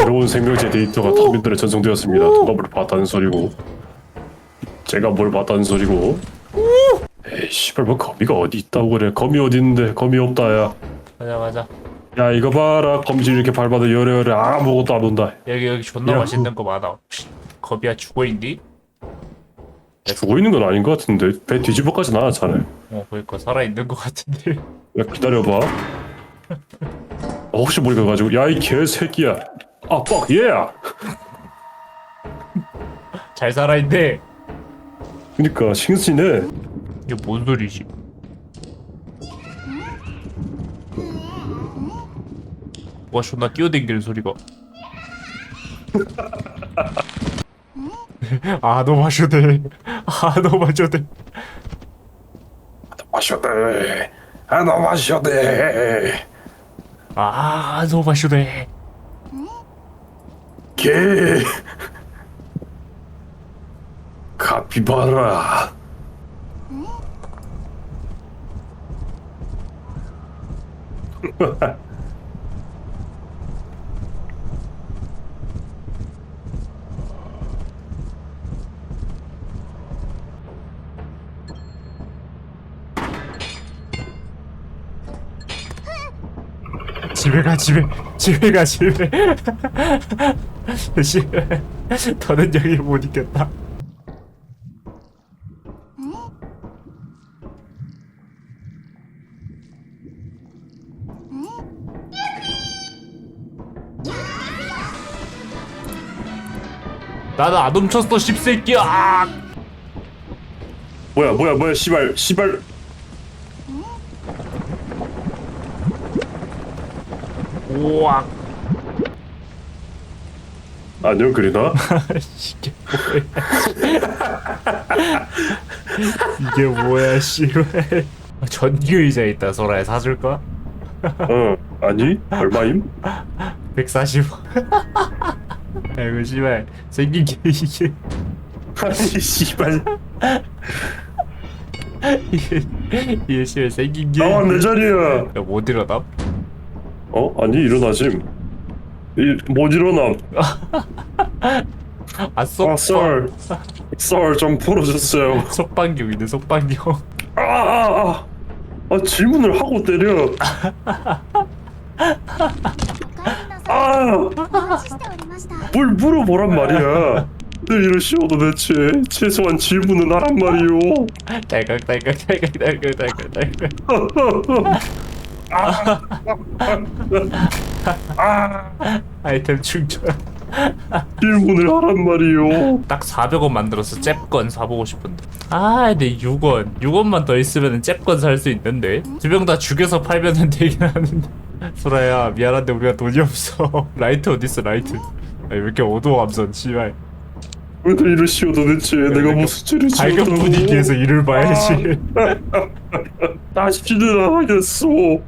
새로운 생명체 데이터가 터빈들에 전송되었습니다. 누가 뭘 봤다는 소리고. 제가 뭘 봤다는 소리고. 에이 씨발 뭐 거미가 어디 있다고 그래. 거미 어디 있는데 거미 없다 야. 가자 가자 야 이거 봐라 검질 이렇게 밟아도 열여열해 아무것도 안 온다. 여기 여기 존나 야, 맛있는 거 많아 거비야 죽어있니? 죽어 있는 건 아닌 것 같은데 배 뒤집어까지 나왔잖아요. 어 그니까 살아있는 거 같은데 야 기다려봐. 어, 혹시 모르게 가지고 야 이 개새끼야. 아뻑 얘야. 잘 살아있네 그니까 싱싱해. 이게 뭔 소리지? 와 존나 뛰어댕기는 소리가 아 너무 마셔대 아 너무 마셔대 마셔대. 아너 마셔대. 아 너무 마셔대 개. 카피바라. 집에 가 집에 집에 가 집에 씨 더는 여기 못 있겠다 나는 안 훔쳤어 씹새끼야 아! 뭐야 뭐야 뭐야 씨발 씨발. 우와 안녕 그리나? 이게 뭐야 이게 뭐야 씨발 전기 의자 있다 소라에 사줄까? 어 아니 얼마임? 140 아이고 씨발 생긴 게 이게 아니 씨발. 이게 씨발 생긴 게 나와 내 자리야. 야못 일어나? 어 아니 일어나짐. 이못 일어남. 아 속, 아 썰. 썰좀 풀어주세요. 속방경이네 속방경 아, 아, 아. 아 질문을 하고 때려. 아, お待ちしておりました。 뭘 물어보란 말이야. 늘 이러시오 도대체 최소한 질문은 하란 말이오. 딸깍 딸깍 딸깍 딸깍 딸깍 딸깍 아, 아 이템 충전. 질문을 하란 말이오. 딱 400원 만들어서 잽건 사보고 싶은데. 아 근데 6원. 6원만 더 있으면 잽건 살 수 있는데? 두 명 다 죽여서 팔면 되긴 하는데. 소라야 미안한데 우리가 돈이 없어. 라이트 어딨어 라이트? 아니, 왜 이렇게 어두워 감선 씨발. 왜들 이러시오 도대체? 내가 무슨 죄를 밝은 지었다고. 분위기에서 일을 봐야지. 다시는 하겠소.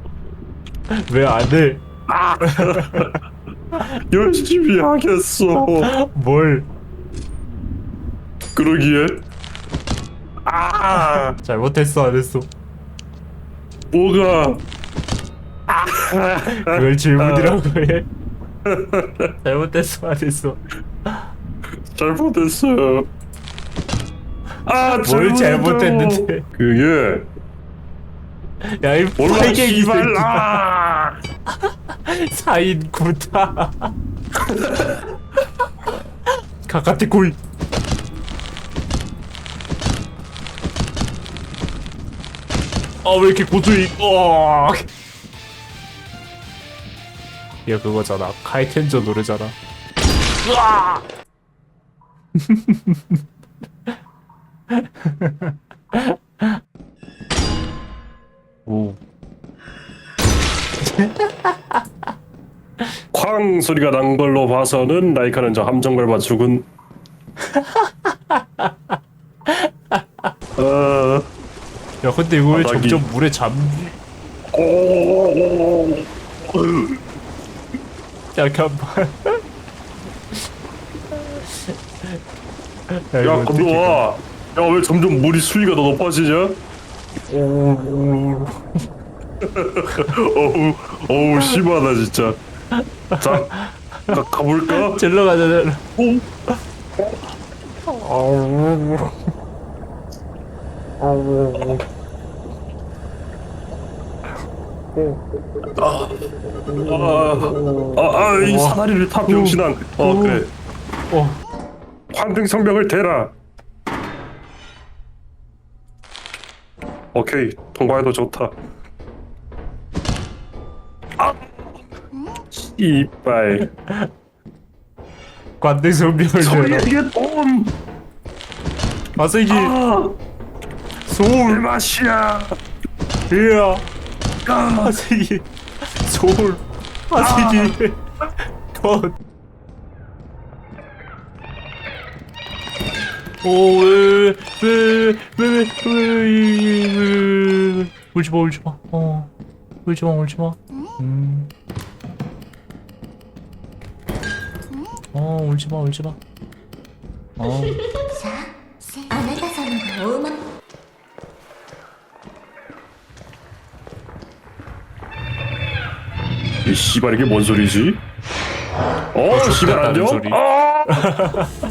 왜 안해 열심히 하겠소. 뭘? 그러기에? 아! 잘못했어 안 했어. 뭐가? 그걸 질문이라고 해? 잘못했어 안 했어. 잘못했어요. 아 뭘 잘못했는데? 그게 야이 몰라 빨갱이 씨발. 새끼. 아! 사인 구타. 가까티 구이. 아왜 이렇게 고수이. 어. 이거 그거잖아. 카이텐저 노래잖아. 으아! 오. 쾅 소리가 난 걸로 봐서는 라이카는 저 함정 밟아 죽은. 어. 야 근데 이거 왜 바닥이- 점점 물에 잠 오. 잠깐만 야, 야 이거 건너와 야 왜 점점 물이 수위가 더 높아지냐 어우 어우 심하다 진짜 자 가, 가볼까? 절로 가자 절로 아, 아, 아, 이 사다리를 타 병신한. 어, 그래. 어 환등성명을 대라. 오케이, 통과해도 좋다. 아, 이빨. 관대성명을 내라 소리에게 돈. 마세기 아, 소울. 맛이야. 이야. 아, 마세기 소울. 마세기 컷 오왜왜왜왜왜 울지마 울지마 어 울지마 울지마 음. 어 울지마 울지마 어 さああなた様がお馬 이 씨발 이게 뭔 소리지? 어, 씨발 좋겠다는 안녕? 소리. 아!